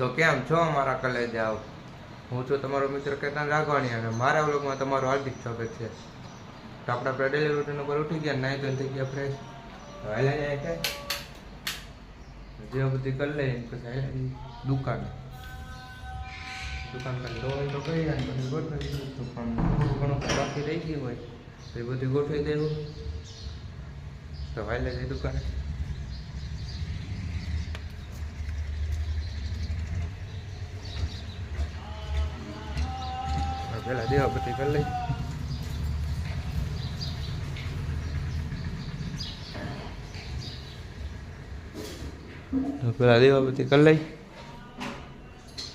તો કેમ છો મારા કલેજ આવ હું છું તમારો મિત્ર કેતન રાઘવાણી અને મારા વ્લોગમાં તમારું હાર્દિક સ્વાગત છે. તો આપણે આપણે ડેલી રૂટીન ઉપર ઉઠી ગયા નાઈ ધોઈને થઈ ગયા ફ્રેશ હાલ્યા જાય કે? જે બધી કરી લઈએ પછી દુકાન. દુકાન પર લોન તો કરી જાય પછી ગોઠવી દઈશું પણ ઘણું બાકી રહી ગયું હોય, તો એ બધું ગોઠવી દેવું. તો હાલ્યા જઈએ દુકાને. પેલા દેવાપતિ કરી લઈ. પેલા દેવાપતિ કરી લઈ.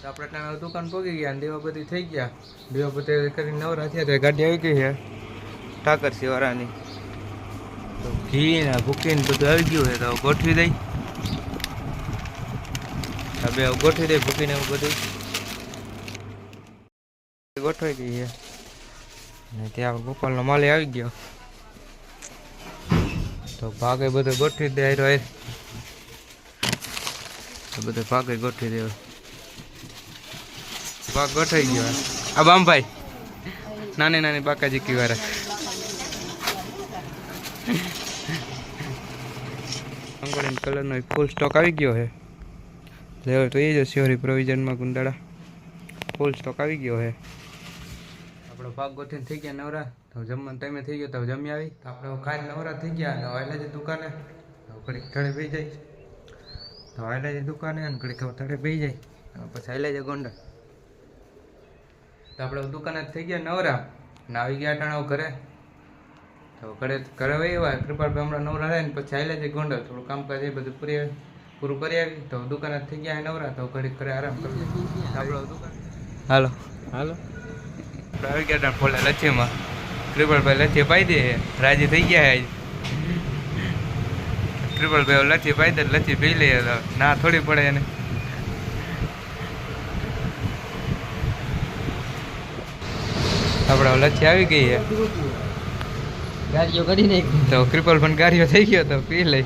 આપણે ત્યાં દુકાન પહોંચી ગયા દેવાપતિ થઈ ગયા. દેવાપતિ કરીને નવરા ગાડી આવી ગઈ છે ઠાકર શિવારાની તો ઘી ને ભૂકીને બધું આવી ગયું છે તો ગોઠવી દઈ. હવે ગોઠવી દઈ ભૂકીને એવું બધું. ગોઠવાઈ ગઈ છે. ને ત્યાં ગોપાલનો માલે આવી ગયો. તો ભાગે બધો ગોઠવી દે આયરો આયર તો બધો ભાગે ગોઠવી દે. ભાગ ગોઠવાઈ ગયો આ બામભાઈ. નાની નાની બાકાજી કી વાળા અંગોળીન કલરનો ફૂલ સ્ટોક આવી ગયો છે. લેવો તો એ જ સિયોરી પ્રોવિઝનમાં ગુંદાળા ફૂલ સ્ટોક આવી ગયો છે. આપણો પાક ગોઠવીને થઈ ગયા નવરા. તો જમવાનું ટાઈમે થઈ ગયો તો જમી આવી. તો આપણે ખાઈને નવરા થઈ ગયા અને વાયલા જે દુકાને. તો ઘડીક થડે બેસી જાય. તો વાયલા જે દુકાને અને ઘડીક થડે બેસી જાય. પછી હાલ્યા જાય ગોંડલ. તો આપણે દુકાને જ થઈ ગયા નવરા. ને આવી ગયા અટાણા ઘરે. તો ઘરે ઘરે વહી હોય કૃપાભાઈ હમણાં નવરા રહે ને પછી આવી જાય ગોંડલ. થોડું કામકાજ એ બધું પૂરી પૂરું કરી આવી. તો દુકાને જ થઈ ગયા નવરા. તો ઘડીક ઘરે આરામ કરી આપણો દુકાન હાલો. હાલો. આવી ગયા ફોલે લચ્છીમાં કૃપાલભાઈ લચ્છી પાઈ દે. રાજી થઈ ગયા આજ કૃપાલભાઈ લચ્છી પાઈ દે લચ્છી પી લઈએ તો ના થોડી પડે એને. આપણે લચ્છી આવી ગઈ છે ગાડીઓ કરી નાખી. તો ક્રિપલ પણ ગાડીઓ થઈ ગયો તો પી લઈ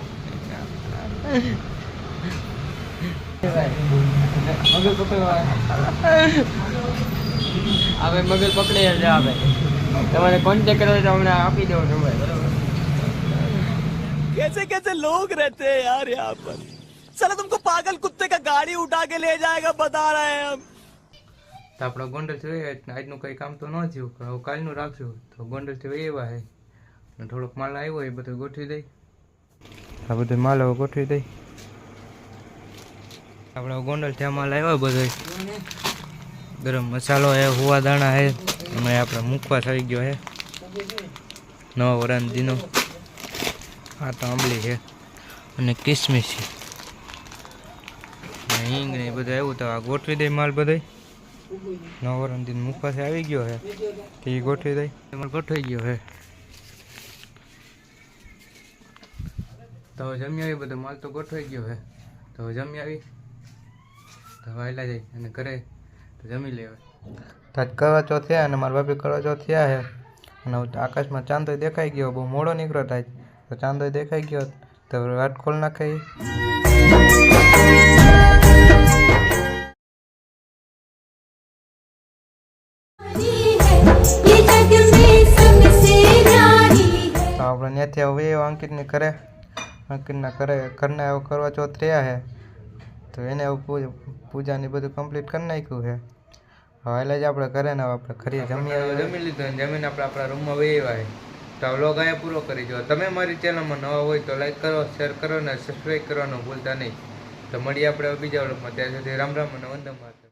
મગજ પકડવા હવે મગજ પકડે જ આવે તમારે કોન્ટેક્ટ કરવો તો હમણાં આપી દો નંબર બરોબર कैसे कैसे लोग रहते हैं यार यहाँ पर साला तुमको पागल कुत्ते का गाड़ी उठा के ले जाएगा बता रहे हैं हम તો આપણે ગોંડલ જોઈએ આજનું કંઈ કામ તો ન થયું પણ હવે કાલનું રાખ્યું તો ગોંડલથી વહી એવા હે અને થોડોક માલ આવ્યો એ બધું ગોઠવી દઈ આ બધું માલ હવે ગોઠવી દઈ આપણે ગોંડલથી આ માલ આવ્યો બધો ગરમ મસાલો હે હુવા દાણા હે, એમાં આપણે મૂકવા આવી ગયો હે. નવા વરાંદીનો આ તો આંબલી છે અને કિસમિસ છે. હિંગ ને એ બધું આવ્યું તો આ ગોઠવી દઈ માલ બધો નવરંદી મુખવાસે આવી ગયો હે, તે ગોઠવી દઈ માલ ગોઠવાઈ ગયો હે. તો જમી આવી બધો માલ તો ગોઠવાઈ ગયો હે. તો જમી આવી. તો હાલ્યા જાય અને ઘરે જમી લેવાય તાજ કરવા ચોથ્યા અને મારા બાપી કરવા ચોથ્યા હે. અને આકાશમાં ચાંદો દેખાઈ ગયો, બહુ મોડો નીકળો થાય. તો ચાંદો દેખાઈ ગયો તો વાટ ખોલ નાખાઈ આપણે ત્યાંથી હવે અંકિતને કરે અંકિતના કરે ઘરના એવો કરવા ચોથ રહ્યા હે. તો એને પૂજાની બધું કમ્પ્લીટ કરી નાખ્યું છે. હવે એટલે જ આપણે ઘરે ને આપણે ખરી જમી જમી લીધું જમીન આપણે આપણા રૂમમાં વેવાય. તો આ વ્લોગ અહીંયા પૂરો કરી જો તમે મારી ચેનલમાં નવા હોય તો લાઈક કરો શેર કરો ને સબસ્ક્રાઈબ કરવાનું ભૂલતા નહીં. તો મળીએ આપણે બીજા વ્લોગમાં ત્યાં સુધી રામ રામ અને વંદે માતરમ.